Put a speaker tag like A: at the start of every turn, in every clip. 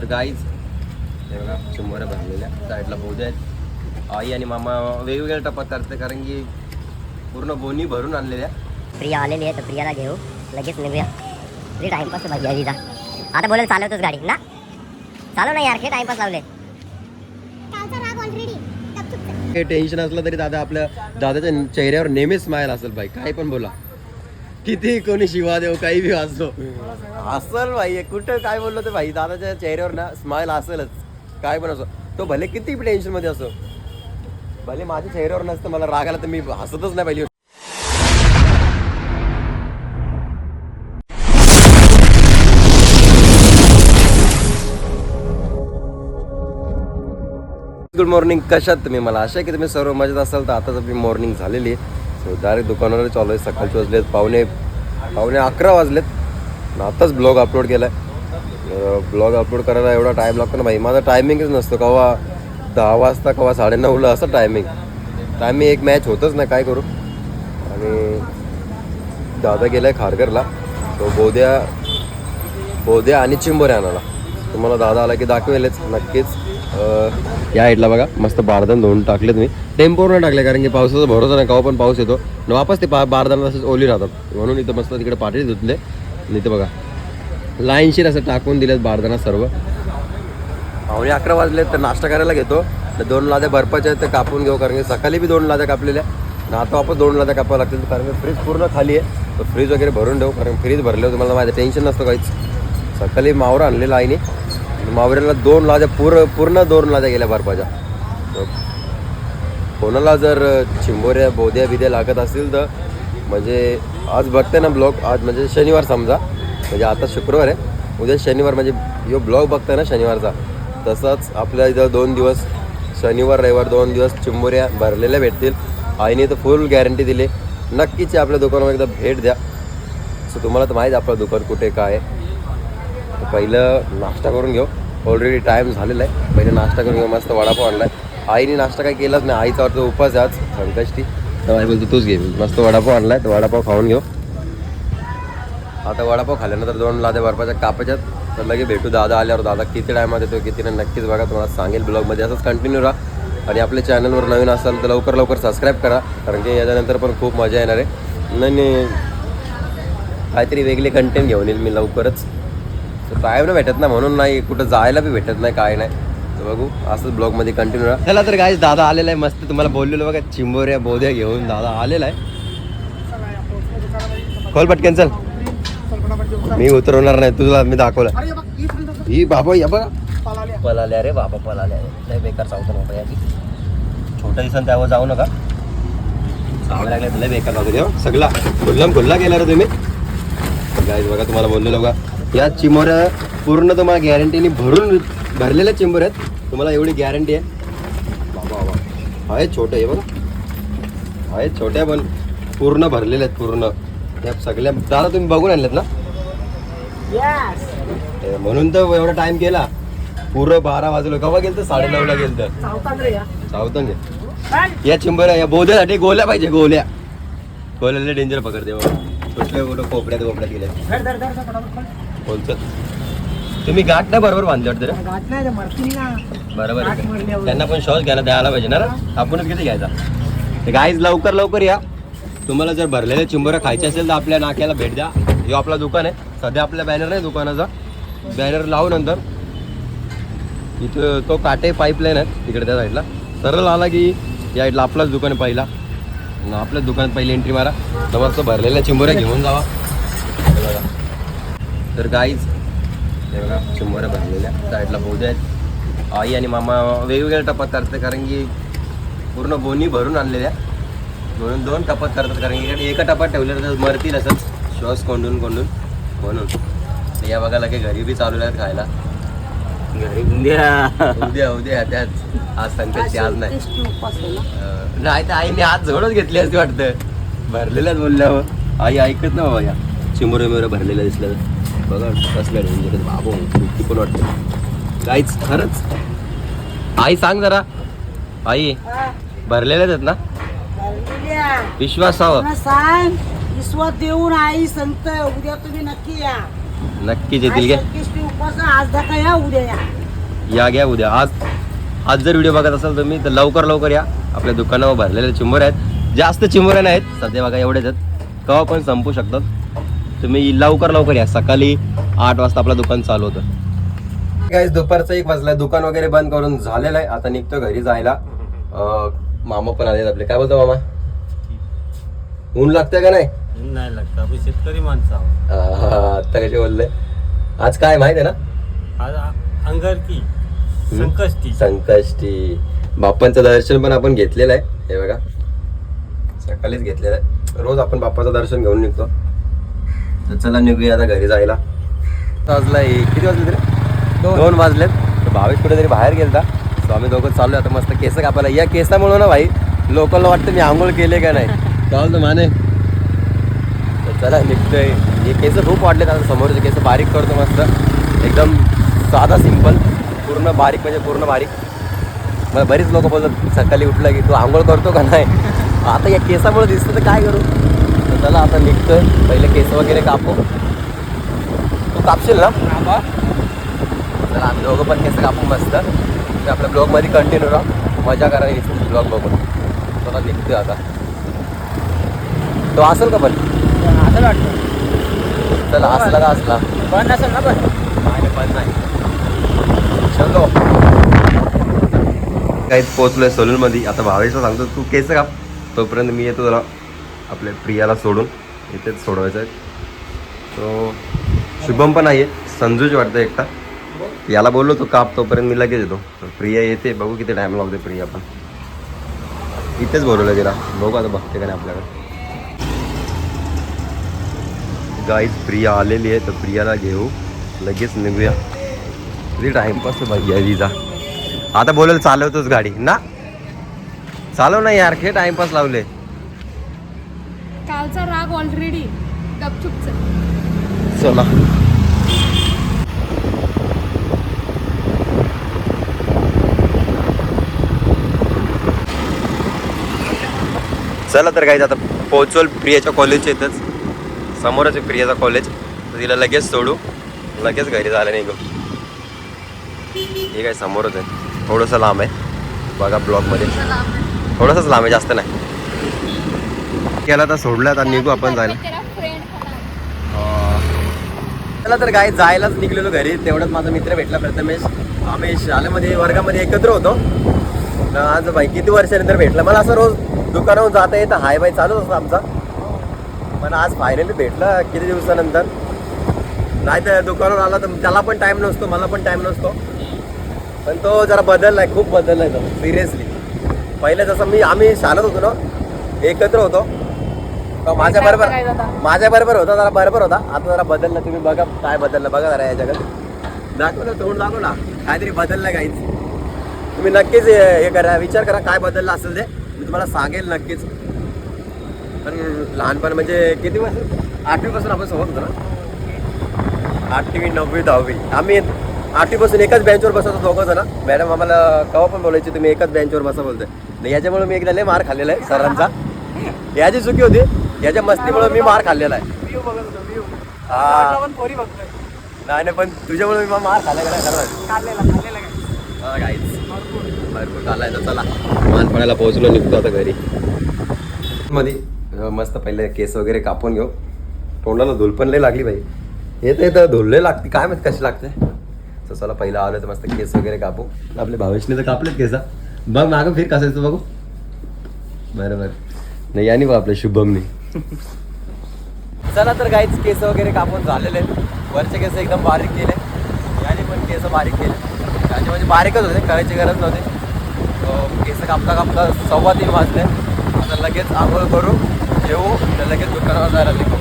A: तर गाईच हे बघा शंभर भरलेल्या. साईडला बोधे आहेत. आई आणि मामा वेगवेगळ्या टपात करते कारण की पूर्ण बोनी भरून आणलेल्या.
B: प्रिया आलेली आहे तर प्रियाला घेऊ. लगेच निघूया. तरी टाइमपास भाई आहे तिचा आता बोलेल चालवतोच गाडी. ना? चालव ना यार हे टाइमपास लावले.
A: काही टेन्शन असलं तरी दादा आपल्या दादाच्या चेहऱ्यावर नेहमीच स्माईल असेल बाई काय पण बोला. किती कोणी शिवा देव काही बी वाचतो. असल भाई कुठं काय बोललो ते भाई दादाच्या चेहऱ्यावर ना स्माईल असेलच काय पण असो. तो भले किती टेन्शनमध्ये असो भले माझ्या चेहऱ्यावर नसतं मला रागाला तर मी हसतच नाही पहिली गुड मॉर्निंग कशात तुम्ही? मला आशा आहे की तुम्ही सर्व मजेत असाल. तर आता आपली मॉर्निंग झालेली आहे. सो डायरेक्ट दुकानावर चालू आहे. सकाळचे वाजलेत पावणे पावणे अकरा वाजलेत. आताच ब्लॉग अपलोड केला आहे ब्लॉग अपलोड करायला एवढा टाईम लागतो ना भाई. माझा टायमिंगच नसतो. कवा दहा वाजता कवा साडेनऊला असं टायमिंग टायमिंग एक मॅच होतच नाही काय करू? आणि दादा गेलाय खारघरला. तो बोद्या बोद्या आणि चिंबोऱ्या आणाला तुम्हाला दादा आला की दाखवेलच नक्कीच. या हाईटला बघा मस्त बारदान धुवून टाकले तुम्ही. टेम्पोवर टाकले कारण की पावसाचा भरोसा नाही केव्हा पण पाऊस येतो. आणि वापस ते पा बारदान तसंच ओली राहतात. म्हणून इथं मस्त तिकडे पाठी धुतले. आणि इथं बघा लाईनशीर असं टाकून दिलेत बारदाना सर्व. पावणे अकरा वाजले तर नाश्ता करायला घेतो. तर दोन लाद्या बर्फाच्या आहेत ते कापून घेऊ कारण की सकाळी बी दोन लाद्या कापलेल्या आणि आता वापस दोन लाद्या कापावं लागतील कारण की फ्रीज पूर्ण खाली आहे. तर फ्रीज वगैरे भरून ठेवू कारण फ्रीज भरले तुम्हाला माझं टेन्शन नसतं काहीच. सकाळी मावरा आणलेला आईने मावऱ्याला दोन लाद्या पूर्ण पूर्ण दोन लाद्या गेल्या बर्फाच्या कोणाला जर चिंबोऱ्या बोद्या बिद्या लागत असतील तर म्हणजे आज बघते ना ब्लॉग आज म्हणजे शनिवार समजा. म्हणजे आता शुक्रवार आहे. उद्या शनिवार म्हणजे यो ब्लॉग बघताय ना शनिवारचा. तसंच आपल्या इथं दोन दिवस शनिवार रविवार दोन दिवस चिंबोऱ्या भरलेल्या भेटतील. आईने तर फुल गॅरंटी दिली. नक्कीच आपल्या दुकानावर एकदा भेट द्या. सो तुम्हाला तर माहीत आपलं दुकान कुठे काय आहे. पहिलं नाश्ता करून घेऊ. ऑलरेडी टाईम झालेला आहे. पहिले नाश्ता करून घेऊ. मस्त वडापाव आणला आहे आईने नाश्ता काही केलाच नाही. आईचा वाटतं उपास आज. संकष्टी. तर आई बोलतो तूच घे. मस्त वडापाव आणला आहे तर वडापाव खाऊन घेऊ. आता वडापाव खाल्यानंतर दोन लादे बर्फाच्या कापाच्यात तर लगे भेटू. दादा आल्यावर दादा किती टायमात येतो किती नाही नक्कीच बघा. तुम्हाला सांगेल ब्लॉगमध्ये असंच कंटिन्यू राहा. आणि आपल्या चॅनलवर नवीन असाल तर लवकर लवकर सबस्क्राईब करा. कारण की याच्यानंतर पण खूप मजा येणार आहे. नाही नाही काहीतरी वेगळे कंटेंट घेऊन येईल मी लवकरच. टाईम नाही भेटत ना म्हणून नाही कुठं जायला बी भेटत नाही काय नाही. तर बघू असंच ब्लॉगमध्ये कंटिन्यू राहा. चला तर काय दादा आलेला आहे मस्त. तुम्हाला बोललेलो बघा चिंबोऱ्या बोध्या घेऊन दादा आलेला आहे. कॉल पटकन चल. मी उतरवणार नाही तुला मी दाखवलं. ही बाबा या बघा. पलाल्या रे बाबा पलाल्या लय बेकार चावतो नका याची छोटं दिसन त्यावर जाऊ नका. चांगलं लागलं लय बेकार लागतो तेव्हा सगळा खुल्लम खुल्ला गेला रे तुम्ही. गाईज बघा तुम्हाला बोललेलो बघा. या चिमोऱ्या पूर्ण तुम्हाला गॅरंटीने भरून भरलेल्या चिंबर आहेत. तुम्हाला एवढी गॅरंटी आहे. बाबा बाबा. आहेत छोटे आहे बघा. आहेत छोट्या पण पूर्ण भरलेल्या आहेत पूर्ण. त्या सगळ्या दादा तुम्ही बघून आणलेत ना? म्हणून तर एवढा टाइम केला. पूर्ण बारा वाजलो. केव्हा गेलं तर साडे नऊला गेलं तर सावतन घे या चिंबऱ्या या बोध्यासाठी गोल्या पाहिजे गोल्या. गोल्याला डेंजर पकडते बाबा कुठल्या कुठं कोपऱ्यात कोपऱ्यात गेल्या बोलचं तुम्ही गाठ नाही बरोबर बांधले वाटतं रे? बरोबर आहे. त्यांना पण शॉस घ्यायला द्यायला पाहिजे ना रे? आपणच किती घ्यायचा? ते गाईज लवकर लवकर या. तुम्हाला जर भरलेल्या चिंबऱ्या खायच्या असेल तर आपल्या नाक्याला भेट द्या. हे आपला दुकान आहे. सध्या आपल्या बॅनर नाही दुकानाचा. बॅनर लावू नंतर. इथं तो काटे पाईपलाईन आहे तिकडे त्या साईडला सरळ आला की या साईडला आपलाच दुकान आहे पहिला. आणि आपल्याच दुकानात पहिली एंट्री मारा. समोरचं भरलेल्या चिंबोऱ्या घेऊन जावा. हे बघा तर गाईज बघा चिंबोऱ्या भरलेल्या. साईडला बोधे आहेत आई आणि मामा वेगवेगळ्या टपात करते कारण की पूर्ण बोनी भरून आणलेल्या. म्हणून दोन टपात करतात कारण की एका टपात ठेवल्या तर मरतील असंच श्वास कोंडून कोंडून. म्हणून. या बघा लगे घरी बी चालू आहेत खायला.
C: घरी उद्या.
A: उद्या उद्या त्याच आज संकटची आज नाही. नाही तर आईने आज जवळच घेतली असती वाटतं. भरलेल्याच बोलल्यावर. आई ऐकत ना बाबा या. चिमुरे मिरे भरलेल्या दिसल्या तर. बघा कसल्या बाबो पण वाटतं. काहीच खरंच? आई सांग जरा. आई भरलेल्याच आहेत ना? विश्वास हवं.
D: मला सांग विश्वास देऊन आई सांगतोय उद्या तुम्ही नक्की या.
A: नक्कीच येतील
D: संकष्टी उपासना आज दाखवा या उद्या या.
A: या घ्या उद्या. आज आज जर व्हिडिओ बघत असाल तुम्ही तर लवकर लवकर या. आपल्या दुकानावर भरलेले चिंबोर आहेत. जास्त चिंबोऱ्या नाहीत. सध्या बघा एवढेच आहेत. केव्हा पण संपू शकतात. तुम्ही लवकर लवकर या. सकाळी आठ वाजता आपलं दुकान चालू होतं. काय दुपारचं एक वाजला. दुकान वगैरे बंद करून झालेलं आहे. आता निघतो घरी जायला. अं, मामा पण आले आपले. काय बोलतो मामा? ऊन लागतंय का नाही?
C: नाही लागत. शेतकरी माणसं.
A: हा, आता कसे बोलले? आज काय माहीत आहे ना?
C: आज अंगारकी. संकष्टी.
A: संकष्टी. बाप्पांचं दर्शन पण आपण घेतलेलं आहे. हे बघा. सकाळीच घेतलेलं आहे. रोज आपण बाप्पाचं दर्शन घेऊन निघतो. तर चला निघूया आता घरी जायला. वाजला किती वाजले तरी? दोन. वाजलेत. तर भावेश कुठेतरी बाहेर गेलता. सो आम्ही दोघं चाललो आता मस्त केस कापायला. या केसामुळे ना भाई लोकांना वाटतं मी आंघोळ केले का नाही. चालतो माने. तर चला निघतोय. हे केस खूप वाढलेत आता समोरचे केस. बारीक करतो मस्त. एकदम साधा सिंपल पूर्ण बारीक म्हणजे पूर्ण बारीक. मला बरीच लोक बोलतात सकाळी उठलं की तू आंघोळ करतो का नाही? आता या केसामुळे दिसतं तर काय करू? चला आता निघतोय. पहिले केस वगैरे कापू. तू कापशील ना? चला आम्ही दोघं पण केस कापू मस्त तर आपल्या ब्लॉगमध्ये कंटिन्यू राहा. मजा करायला ब्लॉग बघून. चला निघतोय आता. तो असेल का पण?
D: असं वाटतं.
A: चला असला का असला.
D: पण नसेल ना पण?
A: नाही पण नाही. चलो. काहीच पोहोचलोय सोलूनमध्ये. आता भावेशला सांगतो तू केस काप. तोपर्यंत मी येतो जरा. आपल्या प्रियाला सोडून इथेच सोडवायचं आहे. तो शुभम पण आहे संजूच वाटतं एकटा. याला बोललो तो काप तोपर्यंत मी लगेच येतो. प्रिया येते. बघू किती टाईम लावते प्रिया पण. इथेच बोलवलं तिला. बघू आता बघते का नाही आपल्याकडे. गाईज प्रिया आलेली आहे तर प्रियाला घेऊ. लगेच निघूया. किती टाइमपास भाई आहे आता बोलेल चालवतोच गाडी. ना? चालव ना यार हे टाइमपास लावले.
E: ऑलरेडी गपचूपचा.
A: चला. चला तर काही आता पोहोचवल प्रियाच्या कॉलेजच्या इथंच. समोरच आहे प्रियाचा कॉलेज तिला लगेच सोडू. लगेच घरी झालं नाही हे काय समोरच आहे. थोडंसं लांब आहे. बघा ब्लॉकमध्ये थोडंसंच लांब आहे जास्त नाही. केला तर सोडला तर निघू आपण जायला. चला तर काय जायलाच निघलेलो घरी. तेवढंच माझा मित्र भेटला प्रथमेश. आम्ही शाळेमध्ये वर्गामध्ये एकत्र होतो. तर आज भाई किती वर्षानंतर भेटला. मला असं रोज दुकानावर जाता येतं हाय बाय चालूच असतो आमचा. पण आज फायनली भेटला किती दिवसानंतर. नाही तर दुकानावर आला तर त्याला पण टाईम नसतो मला पण टाईम नसतो. पण तो जरा बदलला आहे खूप बदलला आहे तो. सिरियसली पहिले जसं मी आम्ही शाळेत होतो ना एकत्र होतो. माझ्या बरोबर? माझ्या बरोबर होता जरा बरोबर होता. आता जरा बदलला तुम्ही बघा काय बदललं बघा जरा या जगात. दाखव ना तोंड दाखव ना. काहीतरी बदललं काहीच तुम्ही नक्कीच हे करा विचार करा काय बदललं असेल ते. मी तुम्हाला सांगेल नक्कीच. पण लहानपण म्हणजे किती वर्ष? आठवीपासून आपण सोबत होतो ना? आठवी नववी दहावी. आम्ही आठवीपासून एकाच बेंचवर बसवतो दोघं जण. मॅडम आम्हाला केव्हा पण बोलायची तुम्ही एकाच बेंचवर बसा बोलतोय. याच्यामुळे मी एकदा लय मार खाल्लेला आहे सरांचा. याची चुकी होती. याच्या मस्तीमुळे मी मार खाल्लेला आहे. हा. नाही नाही पण तुझ्यामुळे मी मार खाल्ला का हा भरपूर. खाल्लाय तर चला. मानपणाला पोहोचलो निघतो आता घरी. मध्ये मस्त पहिले केस वगैरे कापून घेऊ. तोंडाला धूल पण लय लागली बाई. येतं येतं धूल लय लागते. काय माहीत कशी लागते? तर चला पहिलं आलं तर मस्त केस वगैरे कापू. आपले भावेशने तर कापलेत केसा बघ मागं फिर कसायचं बघू. बरं बरं. नाही आणि बघ आपल्या शुभमने. चला तर काहीच केस वगैरे कापून झालेले आहेत. वरचे केस एकदम बारीक केले. याने पण केस बारीक केले. त्याचे म्हणजे बारीकच होते करायची गरज नव्हती. केस कापता कापता सव्वा तीन वाजले. आता लगेच आंघोळ करू येऊ तर लगेच दुकानावर जायला निघू.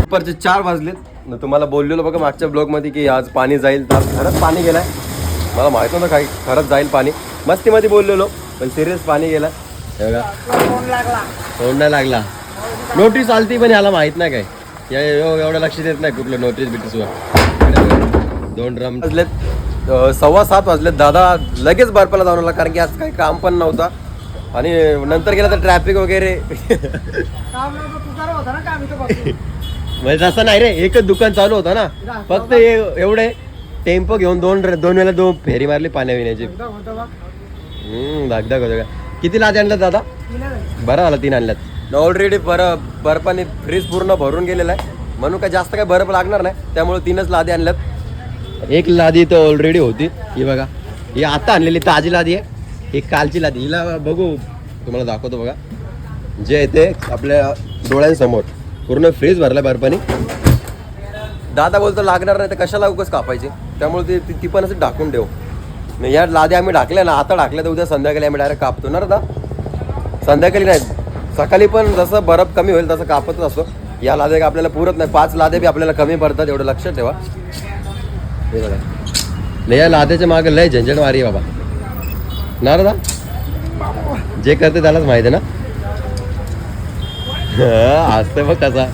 A: दुपारचे चार वाजलेत. तुम्हाला बोललेलो बघा मागच्या ब्लॉगमध्ये की आज पाणी जाईल तर आज खरंच पाणी गेलाय. मला माहीत नव्हतं काही खरंच जाईल पाणी. मस्तीमध्ये बोललेलो पण सिरियस पाणी गेलं
D: फोन
A: नाही लागला. नोटीस आलती पण याला माहीत नाही काय. या एवढं लक्ष देत नाही कुठलं नोटीस बिटीसवर दोन ड्रम. वाजलेत सव्वा सात वाजलेत. दादा लगेच बर्फाला जाऊन आला कारण की आज काही काम पण नव्हता. आणि नंतर गेलं तर ट्रॅफिक वगैरे.
D: काम नव्हतं तुझा होता ना काम इथं बघतो
A: म्हणजे तसं नाही रे एकच दुकान चालू होतं ना. फक्त हे एवढे टेम्पो घेऊन दोन दोन वेळेला दोन फेरी मारली पाण्या पिण्याची हम्म दागदाग होतं का किती लाद आणल्यात दादा? बरं झालं तीन आणल्यात. ऑलरेडी बर बर्फाने फ्रीज पूर्ण भरून गेलेला आहे. म्हणून काय जास्त काय बर्फ लागणार नाही त्यामुळे तीनच लादी आणल्यात. एक लादी तर ऑलरेडी होती. ही बघा ही आता आणलेली ताजी लादी आहे. ही कालची लादी. हिला बघू तुम्हाला दाखवतो बघा. जे आहे ते आपल्या डोळ्यांसमोर. पूर्ण फ्रीज भरला बर्फाने दादा बोलतो लागणार नाही तर कशाला उगाच कापायचे? त्यामुळे ती ती- पण असं ढाकून ठेव. नाही या लाद्या आम्ही ढाकल्या ना आता ढाकल्या तर उद्या संध्याकाळी आम्ही डायरेक्ट कापतो ना आता संध्याकाळी नाही सकाळी पण जसं बर्फ कमी होईल तसं कापतच असतो. या लाद्या का आपल्याला पुरत नाही पाच लादे बी आपल्याला कमी पडतात एवढं लक्षात ठेवा. हे बघा. नाही या लाद्याच्या मागे लय झंझट मारी बाबा. ना दादा? जे करते त्यालाच माहिती आहे ना. असतं बघ कसा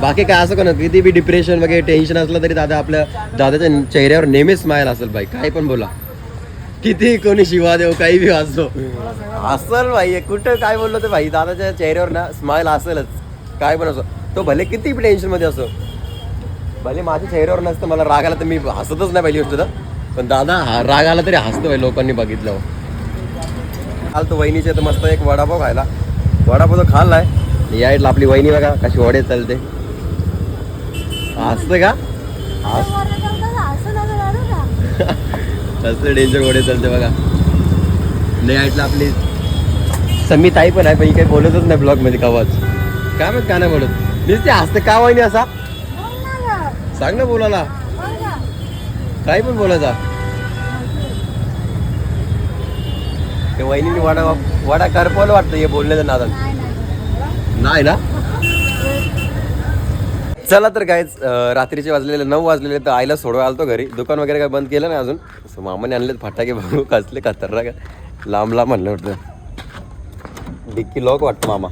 A: बाकी काय असं का किती बी डिप्रेशन वगैरे टेन्शन असलं तरी दादा आपल्या दादाच्या चेहऱ्यावर नेहमीच स्माईल असेल बाई. काय पण बोला. किती कोणी शिवा देव काही बी वाचतो असल भाई कुठं काय बोललो ते भाई दादाच्या चेहऱ्यावर ना स्माईल असेलच. काय पण असो. तो भले किती टेन्शनमध्ये असो भले माझ्या चेहऱ्यावर नसतं मला राग आला तर मी हसतच नाही पहिली गोष्ट तर. पण दादा हा राग आला तरी हसतो भाई लोकांनी बघितलं काल तो वहिनीचे तर मस्त एक वडापाव खायला. वडापाव तो खाल्लाय. या इथला आपली वहिनी बघा कशी वडे चालते. असतं का? हस- कसं डेंजर वडे चालते बघा. नाही ऐकलं आपली. समी ताई पण आहे पण ही काही बोलतच नाही ब्लॉगमध्ये कवाच. काय मग का नाही बोलत. नुसते हसते. का वहिनी असा? सांग ना बोलायला. काही पण बोलायचा. ते वहिनी वडा वडा करपवलं वाटतं हे बोलण्याचं नादात. नाही ना? चला तर काय रात्रीचे वाजलेले नऊ वाजलेले तर आईला सोडवा आलतो घरी. दुकान वगैरे काय बंद केलं नाही अजून. सो मामाने आणलेत फटाके बघू कसले खतरनाक लांब लांब आणलं होतं. डिक्की लॉक वाटतं मामा.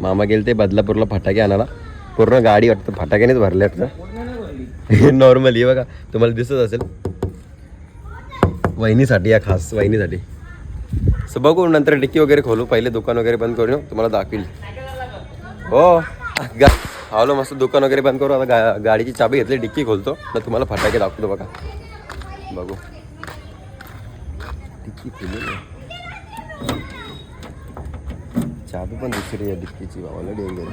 A: मामा गेले ते बदलापूरला फटाके आणायला. पूर्ण गाडी वाटतं फटाक्यानेच भरले वाटतं. नॉर्मली बघा तुम्हाला दिसत असेल. वहिनीसाठी या खास वहिनीसाठी. सो बघू नंतर डिक्की वगैरे खोलू. पहिले दुकान वगैरे बंद करू तुम्हाला दाखवील हो. गा आलो मस्त दुकान वगैरे बंद करू. आता गा गाडीची चाबी घेतली, डिक्की खोलतो. ना तुम्हाला फटाके दाखवतो बघा. बघू. डिक्की खोलली चाबी पण दुसरी आहे डिक्कीची. बाबाला डेंजर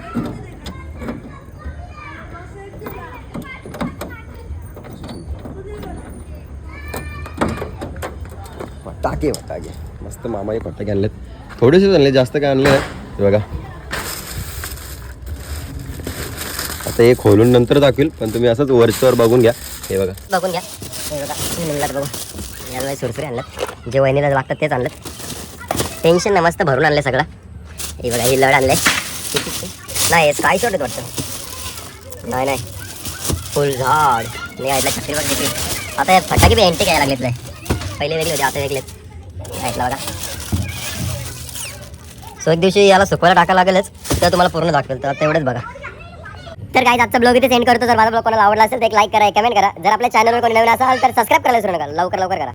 A: फटाके फटाके. मस्त मामाचे फटाके आणलेत. थोडेसेच आणले, जास्त काय आणले आता हे खोलून नंतर दाखवेल पण तुम्ही असंच वरच्यावर बघून घ्या. हे बघा.
B: बघून घ्या. हे बघा निघालात बघू याला सुरसुरी आणलं. जे वहिनीला लागतात तेच आणलं. टेन्शन नाही मस्त भरून आणलं सगळं. हे बघा हे लढ आणलंय. नाही काय शॉट वाटतं. नाही नाही. फुल झाड. नाही ऐकलं छत्री बघ किती. आता यात फटाके बी एंटी घ्यायला लागलेत नाही पहिले वेगळे होते आता वेगळेत ऐकलं बघा. सो एक दिवशी याला सुकवायला टाकायला लागेलच तर तुम्हाला पूर्ण दाखवेल. तर तेवढंच बघा. तर काय आजचा ब्लॉग इथे सेंड करतो. जर माझा ब्लॉग कोणाला आवडला असेल तर एक लाईक करा कमेंट करा. जर आपल्या चॅनलवर कोणी नवीन असाल तर सबस्क्राईब करायला विसरू नका. लवकर लवकर करा.